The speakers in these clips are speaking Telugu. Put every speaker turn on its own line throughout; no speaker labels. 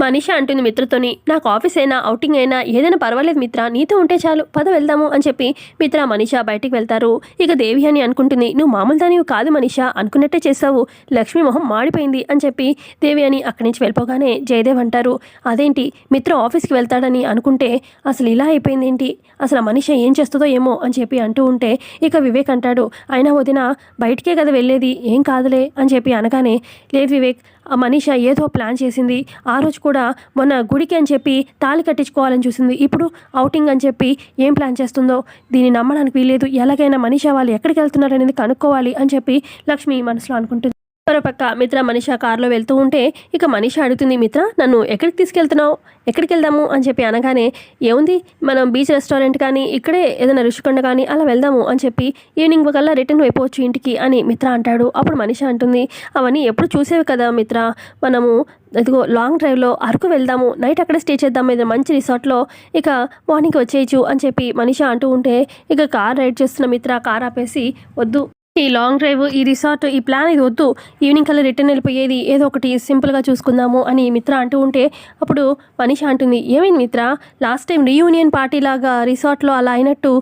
మనిషి అంటుంది మిత్రతోని నాకు ఆఫీస్ అయినా అవుటింగ్ అయినా ఏదైనా పర్వాలేదు మిత్ర నీతో ఉంటే చాలు పద వెళ్దాము అని చెప్పి మిత్ర మనిష బయటికి వెళ్తారు. ఇక దేవి అని అనుకుంటుంది నువ్వు మామూలు దానివి కాదు మనిష అనుకున్నట్టే చేసావు లక్ష్మీ మొహం మాడిపోయింది అని చెప్పి దేవి అని అక్కడి నుంచి వెళ్ళిపోగానే జయదేవ్ అంటారు అదేంటి మిత్ర ఆఫీస్కి వెళ్తాడని అనుకుంటే అసలు ఇలా అయిపోయింది ఏంటి అసలు ఆ మనిషి ఏం చేస్తుందో ఏమో అని చెప్పి అంటూ ఉంటే ఇక వివేక్ అంటాడు అయినా వదిన బయటికే కదా వెళ్ళేది ఏం కాదులే అని చెప్పి అనగానే లేదు వివేక్ మనీష ఏదో ప్లాన్ చేసింది. ఆ రోజు కూడా మొన్న గుడికి అని చెప్పి తాళి కట్టించుకోవాలని చూసింది. ఇప్పుడు అవుటింగ్ అని చెప్పి ఏం ప్లాన్ చేస్తుందో దీన్ని నమ్మడానికి వీలేదు ఎలాగైనా మనీష వాళ్ళు ఎక్కడికి వెళ్తున్నారు అనేది కనుక్కోవాలి అని చెప్పి లక్ష్మి మనసులో అనుకుంటుంది. మరోపక్క మిత్ర మనిష కారులో వెళ్తూ ఉంటే ఇక మనిష అడుగుతుంది మిత్ర నన్ను ఎక్కడికి తీసుకెళ్తున్నావు? ఎక్కడికి వెళ్దాము? అని చెప్పి అనగానే ఏముంది మనం బీచ్ రెస్టారెంట్ కానీ ఇక్కడే ఏదైనా రుషికొండ కానీ అలా వెళ్దాము అని చెప్పి ఈవినింగ్ కల్లా రిటర్న్ అయిపోవచ్చు ఇంటికి అని మిత్ర అంటాడు. అప్పుడు మనిష అంటుంది అవన్నీ ఎప్పుడు చూసేవి కదా మిత్ర మనము ఇదిగో లాంగ్ డ్రైవ్లో అరకు వెళ్దాము నైట్ అక్కడే స్టే చేద్దాము ఏదైనా మంచి రిసార్ట్లో ఇక మార్నింగ్ వచ్చేయచ్చు అని చెప్పి మనిష అంటూ ఉంటే ఇక కార్ రైడ్ చేస్తున్న మిత్ర కార్ ఆపేసి వద్దు ఈ లాంగ్ డ్రైవ్ ఈ రిసార్ట్ ఈ ప్లాన్ ఇది వద్దు. ఈవినింగ్ కల్లా రిటర్న్ వెళ్ళిపోయేది ఏదో ఒకటి సింపుల్గా చూసుకుందాము అని మిత్ర అంటూ ఉంటే అప్పుడు మనిష అంటుంది ఏమైంది Mitra? Last time reunion party లాగా రిసార్ట్లో అలా అయినట్టు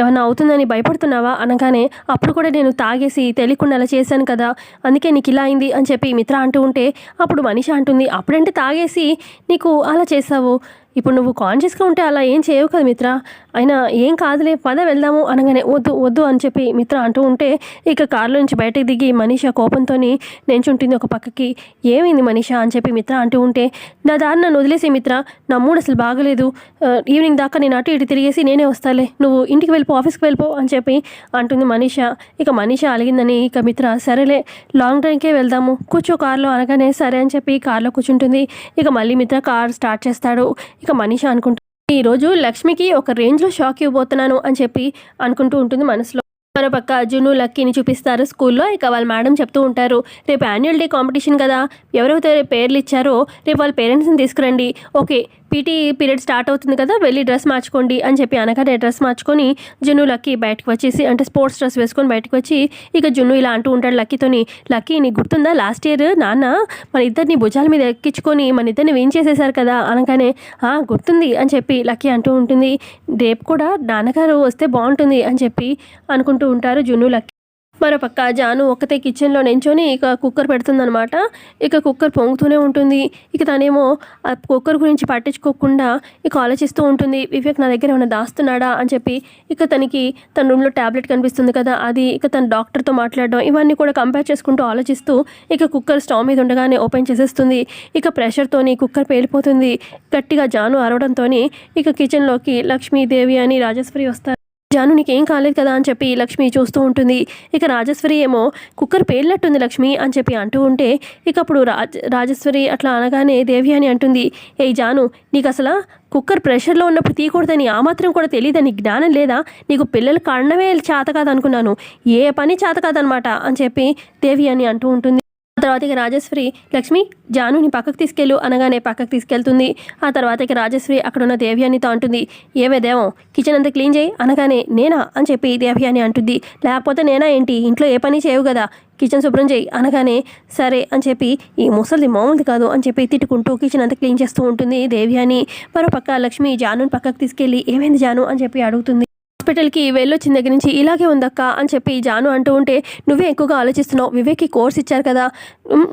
ఏమైనా అవుతుందని భయపడుతున్నావా? అనగానే అప్పుడు కూడా నేను తాగేసి తెలియకుండా అలా చేశాను కదా అందుకే నీకు ఇలా అయింది అని చెప్పి మిత్ర అంటూ ఉంటే అప్పుడు మనిష అంటుంది అప్పుడంటే తాగేసి నీకు అలా చేసావు ఇప్పుడు నువ్వు కాన్షియస్గా ఉంటే అలా ఏం చేయవు కదా మిత్ర. అయినా ఏం కాదులే పద వెళ్దాము అనగానే వద్దు వద్దు అని చెప్పి మిత్ర అంటూ ఉంటే ఇక కారులో నుంచి బయటకు దిగి మనీష కోపంతో నెంచుంటుంది ఒక పక్కకి. ఏమైంది మనీష అని చెప్పి మిత్ర అంటూ ఉంటే నా దారి నన్ను వదిలేసి మిత్ర నా మూడు అసలు బాగలేదు. ఈవినింగ్ దాకా నేను అటు ఇటు తిరిగేసి నేనే వస్తాలే నువ్వు ఇంటికి వెళ్ళిపో ఆఫీస్కి వెళ్ళిపో అని చెప్పి అంటుంది మనీష. ఇక మనీష అలిగిందని ఇక మిత్ర సరేలే లాంగ్ డ్రైవ్కే వెళ్దాము కూర్చో కార్లో అనగానే సరే అని చెప్పి కారులో కూర్చుంటుంది. ఇక మళ్ళీ మిత్ర కార్ స్టార్ట్ చేస్తాడు. ఇక మనీష అనుకుంటుంది ఈరోజు లక్ష్మికి ఒక రేంజ్లో షాక్ ఇవ్వబోతున్నాను అని చెప్పి అనుకుంటూ ఉంటుంది మనసులో. మరోపక్క అర్జును లక్కీని చూపిస్తారు స్కూల్లో. ఇక వాళ్ళ మేడం చెప్తూ ఉంటారు రేపు యాన్యువల్ డే కాంపిటీషన్ కదా ఎవరైతే రేపు పేర్లు ఇచ్చారో రేపు వాళ్ళ పేరెంట్స్ని తీసుకురండి. ఓకే పీటీ పీరియడ్ స్టార్ట్ అవుతుంది కదా వెళ్ళి డ్రెస్ మార్చుకోండి అని చెప్పి అనగానే డ్రెస్ మార్చుకొని జున్ను లక్కీ బయటకు వచ్చేసి అంటే స్పోర్ట్స్ డ్రెస్ వేసుకొని బయటకు వచ్చి ఇక జున్ను ఇలా అంటూ ఉంటాడు లక్కీతోని లక్కీ నీకు గుర్తుందా? లాస్ట్ ఇయర్ నాన్న మన ఇద్దరిని భుజాల మీద ఎక్కించుకొని మన ఇద్దరిని వేం చేసేసారు కదా అనగానే "ఆ, గుర్తుంది అని చెప్పి లక్కీ అంటూ ఉంటుంది. రేపు కూడా నాన్నగారు వస్తే బాగుంటుంది అని చెప్పి అనుకుంటూ ఉంటారు జున్ను లక్కీ. మరోపక్క జాను ఒక్కతే కిచెన్లో నించొని ఇక కుక్కర్ పెడుతుందనమాట ఇక కుక్కర్ పొంగుతూనే ఉంటుంది. ఇక తనేమో ఆ కుక్కర్ గురించి పట్టించుకోకుండా ఇక ఆలోచిస్తూ ఉంటుంది. వివేక్ నా దగ్గర ఏమైనా దాస్తున్నాడా అని చెప్పి ఇక తనకి తన రూమ్లో ట్యాబ్లెట్ కనిపిస్తుంది కదా అది ఇక తన డాక్టర్తో మాట్లాడడం ఇవన్నీ కూడా కంపేర్ చేసుకుంటూ ఆలోచిస్తూ ఇక కుక్కర్ స్టవ్ మీద ఉండగానే ఓపెన్ చేసేస్తుంది. ఇక ప్రెషర్తోని కుక్కర్ పేలిపోతుంది. గట్టిగా జాను అరవడంతో ఇక కిచెన్లోకి లక్ష్మీదేవి అని రాజేశ్వరి వస్తారు. జాను నీకేం కాలేదు కదా అని చెప్పి లక్ష్మి చూస్తూ ఉంటుంది. ఇక రాజేశ్వరి ఏమో కుక్కర్ పేలినట్టుంది లక్ష్మి అని చెప్పి అంటూ ఉంటే ఇక అప్పుడు రాజ రాజేశ్వరి అట్లా అనగానే దేవి అని అంటుంది. ఏ జాను నీకు అసలు కుక్కర్ ప్రెషర్లో ఉన్నప్పుడు తీయకూడదని ఆ మాత్రం కూడా తెలియదని జ్ఞానం లేదా? నీకు పిల్లలు కన్నమే చేత కాదనుకున్నాను. ఏ పని చేత కాదనమాట అని చెప్పి దేవి అని అంటూ ఉంటుంది. తర్వాత ఇక రాజేశ్వరి లక్ష్మి జానుని పక్కకు తీసుకెళ్ళు అనగానే పక్కకు తీసుకెళ్తుంది. ఆ తర్వాత ఇక రాజేశ్వరి అక్కడున్న దేవ్యానితో అంటుంది ఏవే దేవం కిచెన్ అంతా క్లీన్ చేయి అనగానే నేనా? అని చెప్పి దేవ్యాని అంటుంది. లేకపోతే నేనా ఏంటి? ఇంట్లో ఏ పని చేయవు కదా. కిచెన్ శుభ్రం చేయి అనగానే సరే అని చెప్పి ఈ ముసలిది మామూలుది కాదు అని చెప్పి తిట్టుకుంటూ కిచెన్ అంతా క్లీన్ చేస్తూ ఉంటుంది దేవ్యాని మరో పక్క లక్ష్మి జానుని పక్కకు తీసుకెళ్ళి ఏమైంది జాను? అని చెప్పి అడుగుతుంది. హాస్పిటల్కి వెళ్ళొచ్చిన దగ్గర నుంచి ఇలాగే ఉందక్క అని చెప్పి జాను అంటూ ఉంటే నువ్వే ఎక్కువగా ఆలోచిస్తున్నావు. వివేక్కి కోర్స్ ఇచ్చారు కదా.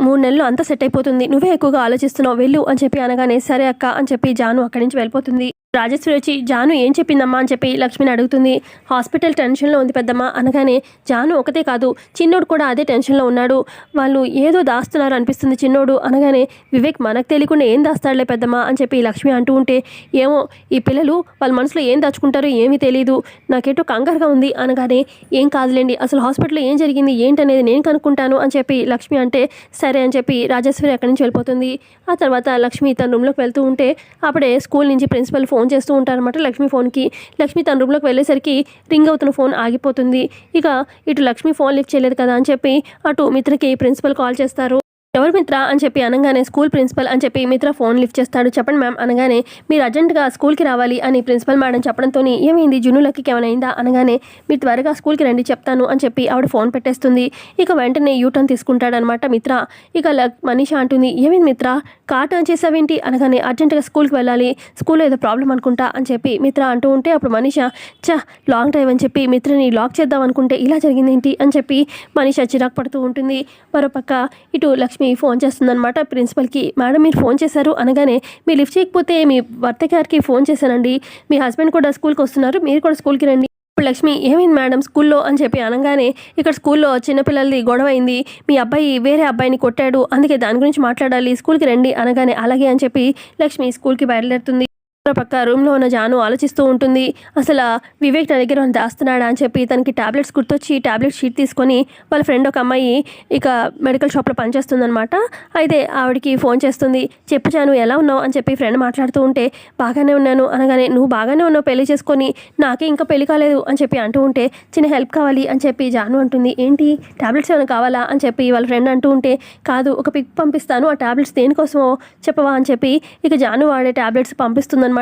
మూడు నెలలు అంతా సెట్ అయిపోతుంది. నువ్వే ఎక్కువగా ఆలోచిస్తున్నావు. వెళ్ళు అని చెప్పి అనగానే సరే అక్క అని చెప్పి జాను అక్కడి నుంచి వెళ్ళిపోతుంది. రాజేశ్వరి వచ్చి జాను ఏం చెప్పిందమ్మా? అని చెప్పి లక్ష్మిని అడుగుతుంది. హాస్పిటల్ టెన్షన్లో ఉంది పెద్దమ్మ. అనగానే జాను ఒకతే కాదు చిన్నోడు కూడా అదే టెన్షన్లో ఉన్నాడు. వాళ్ళు ఏదో దాస్తున్నారు అనిపిస్తుంది చిన్నోడు. అనగానే వివేక్ మనకు తెలియకుండా ఏం దాస్తాడులే పెద్దమ్మ అని చెప్పి లక్ష్మి అంటూ ఉంటే ఏమో ఈ పిల్లలు వాళ్ళ మనసులో ఏం దాచుకుంటారో ఏమీ తెలియదు నాకేటో కంగారుగా ఉంది. అనగానే ఏం కాదులేండి అసలు హాస్పిటల్లో ఏం జరిగింది ఏంటనేది నేను కనుక్కుంటాను అని చెప్పి లక్ష్మి అంటే సరే అని చెప్పి రాజేశ్వరి అక్కడి నుంచి వెళ్ళిపోతుంది. ఆ తర్వాత లక్ష్మి తన రూమ్లోకి వెళ్తూ ఉంటే అప్పుడే స్కూల్ నుంచి ప్రిన్సిపల్ ఫోన్ ఫోన్ చేస్తూ ఉంటారన్నమాట. లక్ష్మి ఫోన్కి. లక్ష్మి తన రూమ్లోకి వెళ్ళేసరికి రింగ్ అవుతున్న ఫోన్ ఆగిపోతుంది. ఇక ఇటు లక్ష్మి ఫోన్ లిఫ్ట్ చేయలేదు కదా అని చెప్పి అటు మిత్రకి ప్రిన్సిపల్ కాల్ చేస్తారు. ఎవరు మిత్ర అని చెప్పి అనగానే స్కూల్ ప్రిన్సిపల్ అని చెప్పి మిత్ర ఫోన్ లిఫ్ట్ చేస్తాడు. చెప్పండి మ్యామ్ అనగానే మీరు అర్జెంటుగా స్కూల్కి రావాలి అని ప్రిన్సిపల్ మేడం చెప్పడంతో ఏమైంది? జున్నులకి ఏమైనా అనగానే మీరు త్వరగా స్కూల్కి రండి చెప్తాను అని చెప్పి ఆవిడ ఫోన్ పెట్టేస్తుంది. ఇక వెంటనే యూటర్న్ తీసుకుంటాడనమాట మిత్ర. ఇక మనీష అంటుంది ఏమైంది మిత్ర? కార్ టర్న్ చేసావేంటి? అనగానే అర్జెంటుగా స్కూల్కి వెళ్ళాలి. స్కూల్లో ఏదో ప్రాబ్లం అనుకుంటా అని చెప్పి మిత్ర అంటూ ఉంటే అప్పుడు మనీష చా లాంగ్ డ్రైవ్ అని చెప్పి మిత్రని లాక్ చేద్దాం అనుకుంటే ఇలా జరిగింది ఏంటి అని చెప్పి మనీష చిరాకు పడుతూ ఉంటుంది. మరోపక్క ఇటు లక్ష్మి ఫోన్ చేస్తుందన్నమాట. ప్రిన్సిపల్కి మేడం మీరు ఫోన్ చేశారు అనగానే మీరు లిఫ్ట్ చేయకపోతే మీ భర్త గారికి ఫోన్ చేశానండి. మీ హస్బెండ్ కూడా స్కూల్కి వస్తున్నారు మీరు కూడా స్కూల్కి రండి. ఇప్పుడు లక్ష్మి ఏమైంది మేడం? స్కూల్లో? అని చెప్పి అనగానే ఇక్కడ స్కూల్లో చిన్నపిల్లలది గొడవ అయింది. మీ అబ్బాయి వేరే అబ్బాయిని కొట్టాడు. అందుకే దాని గురించి మాట్లాడాలి. స్కూల్కి రండి అనగానే అలాగే అని చెప్పి లక్ష్మి స్కూల్కి బయలుదేరుతుంది. పక్క రూమ్లో ఉన్న జాను ఆలోచిస్తూ ఉంటుంది. అసలు వివేక్ నా దగ్గర దాస్తున్నాడా అని చెప్పి తనకి టాబ్లెట్స్ గుర్తొచ్చి టాబ్లెట్ షీట్ తీసుకొని వాళ్ళ ఫ్రెండ్ ఒక అమ్మాయి ఇక మెడికల్ షాప్లో పనిచేస్తుందనమాట అయితే ఆవిడకి ఫోన్ చేస్తుంది. చెప్పు జాను ఎలా ఉన్నావు? అని చెప్పి ఫ్రెండ్ మాట్లాడుతూ ఉంటే బాగానే ఉన్నాను అనగానే నువ్వు బాగానే ఉన్నావు పెళ్ళి చేసుకొని నాకే ఇంకా పెళ్ళి కాలేదు అని చెప్పి అంటూ ఉంటే చిన్న హెల్ప్ కావాలి అని చెప్పి జాను అంటుంది. ఏంటి? టాబ్లెట్స్ ఏమైనా కావాలా? అని చెప్పి వాళ్ళ ఫ్రెండ్ అంటూ ఉంటే కాదు ఒక పిక్ పంపిస్తాను. ఆ టాబ్లెట్స్ దేనికోసమో చెప్పవా అని చెప్పి ఇక జాను వాడే టాబ్లెట్స్ పంపిస్తుందన్నమాట.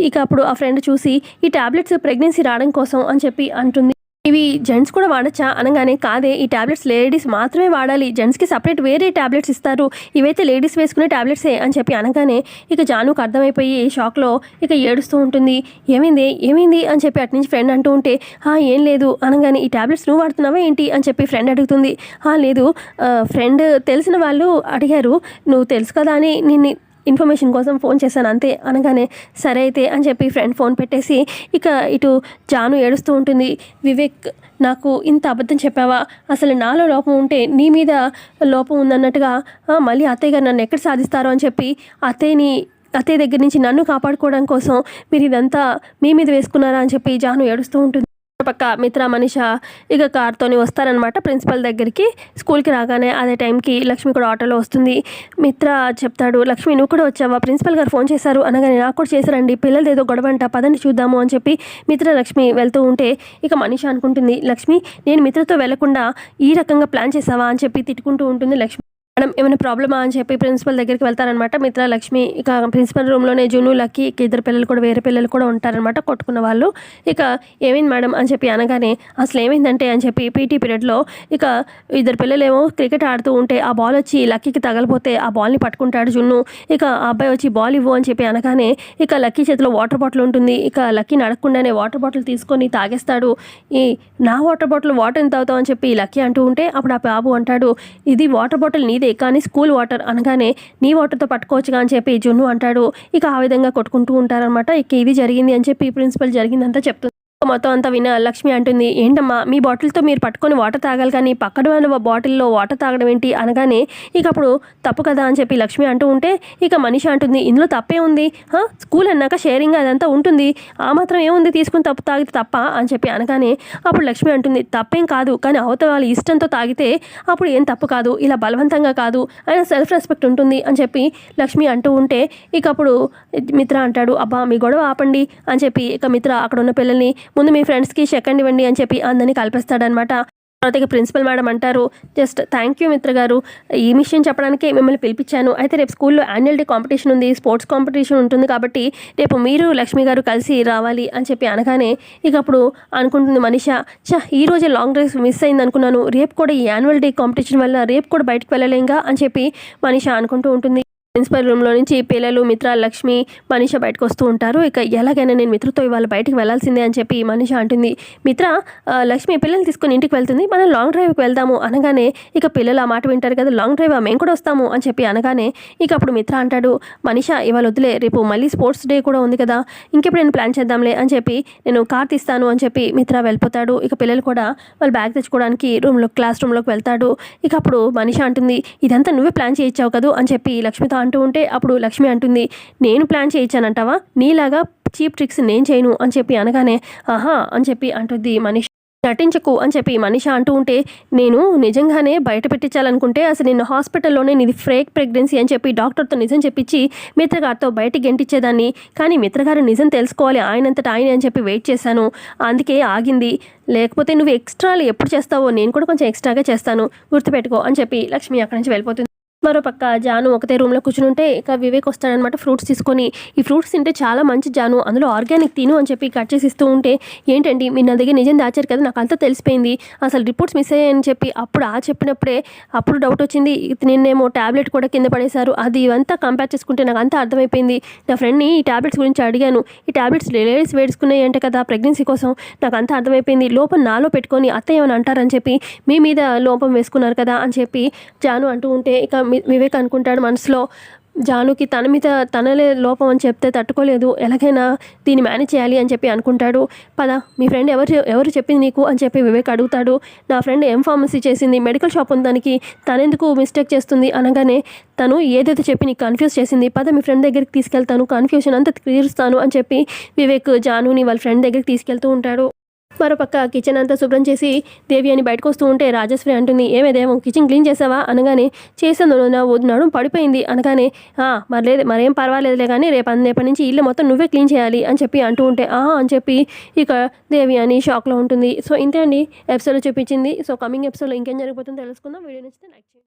ఇక అప్పుడు ఆ ఫ్రెండ్ చూసి ఈ టాబ్లెట్స్ ప్రెగ్నెన్సీ రావడం కోసం అని చెప్పి అంటుంది. ఇవి జెంట్స్ కూడా వాడచ్చా? అనగానే కాదే ఈ టాబ్లెట్స్ లేడీస్ మాత్రమే వాడాలి. జెంట్స్కి సపరేట్ వేరే టాబ్లెట్స్ ఇస్తారు. ఇవైతే లేడీస్ వేసుకునే ట్యాబ్లెట్సే అని చెప్పి అనగానే ఇక జానుకు అర్థమైపోయి షాక్లో ఇక ఏడుస్తూ ఉంటుంది. ఏమైంది? ఏమైంది? అని చెప్పి అటు నుంచి ఫ్రెండ్ అంటూ ఉంటే ఏం లేదు. అనగానే ఈ టాబ్లెట్స్ నువ్వు వాడుతున్నావా ఏంటి? అని చెప్పి ఫ్రెండ్ అడుగుతుంది. లేదు. ఫ్రెండ్ తెలిసిన వాళ్ళు అడిగారు. నువ్వు తెలుసు కదా అని నిన్ను ఇన్ఫర్మేషన్ కోసం ఫోన్ చేశాను అంతే. అనగానే సరే అయితే అని చెప్పి ఫ్రెండ్ ఫోన్ పెట్టేసి ఇక ఇటు జాను ఏడుస్తూ ఉంటుంది వివేక్ నాకు ఇంత అబద్ధం చెప్పావా? అసలు నాలో లోపం ఉంటే నీ మీద లోపం ఉందన్నట్టుగా మళ్ళీ అత్తయ్య గారు నన్ను ఎక్కడ సాధిస్తారో అని చెప్పి అత్తయ్యని అత్తయ్య దగ్గర నుంచి నన్ను కాపాడుకోవడం కోసం మీరు ఇదంతా మీ మీద వేసుకున్నారా అని చెప్పి జాను ఏడుస్తూ ఉంటుంది. పక్క మిత్ర మనిష ఇక కార్తోని వస్తారనమాట ప్రిన్సిపల్ దగ్గరికి స్కూల్కి రాగానే అదే టైంకి లక్ష్మి కూడా ఆటోలో వస్తుంది. మిత్ర చెప్తాడు లక్ష్మి నువ్వు కూడా వచ్చావా? ప్రిన్సిపల్ గారు ఫోన్ చేశారు అనగానే నాకు కూడా చేశారండి. పిల్లలు ఏదో గొడవ అంట పదండి చూద్దాము అని చెప్పి మిత్ర లక్ష్మి వెళ్తూ ఉంటే ఇక మనిష అనుకుంటుంది లక్ష్మి నేను మిత్రతో వెళ్ళకుండా ఈ రకంగా ప్లాన్ చేసావా అని చెప్పి తిట్టుకుంటూ ఉంటుంది లక్ష్మి. మేడం ఏమైనా ప్రాబ్లమా అని చెప్పి ప్రిన్సిపల్ దగ్గరికి వెళ్తారనమాట. మిత్ర లక్ష్మి ఇక ప్రిన్సిపల్ రూమ్లోనే జును లక్కి ఇక ఇద్దరు పిల్లలు కూడా వేరే పిల్లలు కూడా ఉంటారనమాట కొట్టుకున్న వాళ్ళు. ఇక ఏమైంది మేడం అని చెప్పి అనగానే అసలు ఏమైందంటే అని చెప్పి పీటీ పీరియడ్లో ఇక ఇద్దరు పిల్లలేమో క్రికెట్ ఆడుతూ ఉంటే ఆ బాల్ వచ్చి లక్కీకి తగలిపోతే ఆ బాల్ని పట్టుకుంటాడు జున్ను ఇక ఆ అబ్బాయి వచ్చి బాల్ ఇవ్వు అని చెప్పి అనగానే ఇక లక్కీ చేతిలో వాటర్ బాటిల్ ఉంటుంది. ఇక లక్కీని అడగకుండానే వాటర్ బాటిల్ తీసుకొని తాగేస్తాడు. ఈ నా వాటర్ బాటిల్ వాటర్ ఎంత అవుతావు అని చెప్పి లక్కీ అంటూ ఉంటే అప్పుడు ఆ బాబు అంటాడు ఇది వాటర్ బాటిల్ నీదే కానీ స్కూల్ వాటర్ అనగానే నీ వాటర్తో పట్టుకోవచ్చుగా అని చెప్పి జున్ను అంటాడు. ఇక ఆ విధంగా కొట్టుకుంటూ ఉంటారనమాట ఇక ఇది జరిగింది అని చెప్పి ప్రిన్సిపల్ జరిగిందంతా చెప్తుంది మొత్తం అంతా విన్న లక్ష్మి అంటుంది ఏంటమ్మా మీ బాటిల్తో మీరు పట్టుకొని వాటర్ తాగాలి కానీ పక్కన వాళ్ళ బాటిల్లో వాటర్ తాగడం ఏంటి? అనగానే ఇక అప్పుడు తప్పు కదా అని చెప్పి లక్ష్మి అంటూ ఉంటే ఇక మనిషి అంటుంది ఇందులో తప్పే ఉంది. స్కూల్ అన్నాక షేరింగ్ అదంతా ఉంటుంది. ఆ మాత్రం ఏముంది? తీసుకుని తప్పు తాగితే తప్ప అని చెప్పి అనగానే అప్పుడు లక్ష్మి అంటుంది తప్పేం కాదు. కానీ అవతల వాళ్ళ ఇష్టంతో తాగితే అప్పుడు ఏం తప్పు కాదు. ఇలా బలవంతంగా కాదు. ఆయన సెల్ఫ్ రెస్పెక్ట్ ఉంటుంది అని చెప్పి లక్ష్మి అంటూ ఉంటే ఇక అప్పుడు మిత్ర అంటాడు అబ్బా మీ గొడవ ఆపండి అని చెప్పి ఇక మిత్ర అక్కడ ఉన్న పిల్లల్ని ముందు మీ ఫ్రెండ్స్కి సెకండ్ ఇవ్వండి అని చెప్పి అందరినీ కల్పిస్తాడనమాట తర్వాత ప్రిన్సిపల్ మేడం అంటారు జస్ట్ థ్యాంక్ యూ మిత్ర గారు. ఈ విషయం చెప్పడానికి మిమ్మల్ని పిలిపించాను. అయితే రేపు స్కూల్లో యాన్యువల్ డే కాంపిటీషన్ ఉంది స్పోర్ట్స్ కాంపిటీషన్ ఉంటుంది కాబట్టి రేపు మీరు లక్ష్మి గారు కలిసి రావాలి అని చెప్పి అనగానే ఇక అప్పుడు అనుకుంటుంది మనిష చా ఈ రోజే లాంగ్ డ్రైవ్ మిస్ అయింది అనుకున్నాను. రేపు కూడా ఈ యాన్యువల్ డే కాంపిటీషన్ వల్ల రేపు కూడా బయటకు వెళ్ళలేంగా అని చెప్పి మనిష అనుకుంటూ ఉంటుంది. ప్రిన్సిపల్ రూమ్లో నుంచి పిల్లలు మిత్ర లక్ష్మి మనీష బయటకు వస్తూ ఉంటారు. ఇక ఎలాగైనా నేను మిత్రతో ఇవాళ బయటికి వెళ్ళాల్సిందే అని చెప్పి మనీష అంటుంది. మిత్ర లక్ష్మి పిల్లల్ని తీసుకుని ఇంటికి వెళ్తుంది. మనం లాంగ్ డ్రైవ్కి వెళ్దాము అనగానే ఇక పిల్లలు ఆ మాట వింటారు కదా లాంగ్ డ్రైవ్ మేము కూడా వస్తాము అని చెప్పి అనగానే ఇక అప్పుడు మిత్ర అంటాడు మనీష ఇవాళ వదిలే రేపు మళ్ళీ స్పోర్ట్స్ డే కూడా ఉంది కదా ఇంకెప్పుడు నేను ప్లాన్ చేద్దాంలే అని చెప్పి నేను కార్ తీస్తాను అని చెప్పి మిత్ర వెళ్ళిపోతాడు. ఇక పిల్లలు కూడా వాళ్ళు బ్యాగ్ తెచ్చుకోవడానికి రూమ్లో క్లాస్ రూమ్లోకి వెళ్తాడు. ఇక అప్పుడు మనిషి అంటుంది ఇదంతా నువ్వే ప్లాన్ చేయించావు కదూ అని చెప్పి లక్ష్మితో అంటూ ఉంటే అప్పుడు లక్ష్మి అంటుంది నేను ప్లాన్ చేయించానంటావా? నీలాగా చీప్ ట్రిక్స్ నేను చేయను అని చెప్పి అనగానే ఆహా అని చెప్పి అంటుంది మనిషి. నటించకు అని చెప్పి మనిష అంటూ ఉంటే నేను నిజంగానే బయట పెట్టించాలనుకుంటే అసలు నిన్న హాస్పిటల్లోనే నీది ఫ్రేక్ ప్రెగ్నెన్సీ అని చెప్పి డాక్టర్తో నిజం చెప్పించి మిత్రగారితో బయటికి గెంటించేదాన్ని కానీ మిత్రగారు నిజం తెలుసుకోవాలి ఆయనంతటా ఆయన అని చెప్పి వెయిట్ చేశాను. అందుకే ఆగింది. లేకపోతే నువ్వు ఎక్స్ట్రాలు ఎప్పుడు చేస్తావో నేను కూడా కొంచెం ఎక్స్ట్రాగా చేస్తాను గుర్తుపెట్టుకో అని చెప్పి లక్ష్మి అక్కడి నుంచి వెళ్ళిపోతుంది. మరోపక్క జాను ఒకటే రూమ్లో కూర్చుని ఉంటే ఇక వివేక్ వస్తాడనమాట ఫ్రూట్స్ తీసుకొని. ఈ ఫ్రూట్స్ తింటే చాలా మంచి జాను అందులో ఆర్గానిక్ తిను అని చెప్పి కట్ చేసి ఇస్తూ ఉంటే ఏంటండి మీరు నా దగ్గర నిజం దాచారు కదా నాకు అంతా తెలిసిపోయింది. అసలు రిపోర్ట్స్ మిస్ అయ్యాయని చెప్పి అప్పుడు ఆ చెప్పినప్పుడే అప్పుడు డౌట్ వచ్చింది. నిన్నేమో ట్యాబ్లెట్ కూడా కింద పడేశారు. అది ఇవంతా కంపేర్ చేసుకుంటే నాకు అంతా అర్థమైపోయింది. నా ఫ్రెండ్ని ఈ ట్యాబ్లెట్స్ గురించి అడిగాను. ఈ ట్యాబ్లెట్స్ లేడీస్ వేడుకున్నాయి అంటే కదా ప్రెగ్నెన్సీ కోసం. నాకు అంతా అర్థమైపోయింది. లోపం నాలో పెట్టుకొని అత్త ఏమని అంటారని చెప్పి మీ మీద లోపం వేసుకున్నారు కదా అని చెప్పి జాను అంటూ ఉంటే ఇక వివేక్ అనుకుంటాడు మనసులో జానుకి తన మీద తనలే లోపం అని చెప్తే తట్టుకోలేదు ఎలాగైనా దీన్ని మేనేజ్ చేయాలి అని చెప్పి అనుకుంటాడు. పద మీ ఫ్రెండ్ ఎవరు ఎవరు చెప్పింది నీకు అని చెప్పి వివేక్ అడుగుతాడు. నా ఫ్రెండ్ ఎం ఫార్మసీ చేసింది మెడికల్ షాప్ ఉంది దానికి తనెందుకు మిస్టేక్ చేస్తుంది అనగానే తను ఏదైతే చెప్పి నీకు కన్ఫ్యూజ్ చేసింది పద మీ ఫ్రెండ్ దగ్గరికి తీసుకెళ్తాను కన్ఫ్యూజన్ అంతా తీరుస్తాను అని చెప్పి వివేక్ జానుని వాళ్ళ ఫ్రెండ్ దగ్గరికి తీసుకెళ్తూ ఉంటాడు. మరోపక్క కిచెన్ అంతా శుభ్రం చేసి దేవి అని బయటకు వస్తూ ఉంటే రాజశ్రీ అంటుంది ఏమేదేమో కిచెన్ క్లీన్ చేసావా? అనగానే చేసాను నా నడుము పడిపోయింది. అనగానే మరలేదు మర్లేదు మరేం పర్వాలేదులే కానీ రేపు రేపటి నుంచి ఇల్లు మొత్తం నువ్వే క్లీన్ చేయాలి అని చెప్పి అంటూ ఉంటే ఆహా అని చెప్పి ఇక దేవి అని షాక్లో ఉంటుంది. సో ఇంతే అండి ఎపిసోడ్ చూపించింది. సో కమింగ్ ఎపిసోడ్లో ఇంకేం జరిగిపోతుందో తెలుసుకుందాం. వీడియో నచ్చితే లైక్ చేయండి.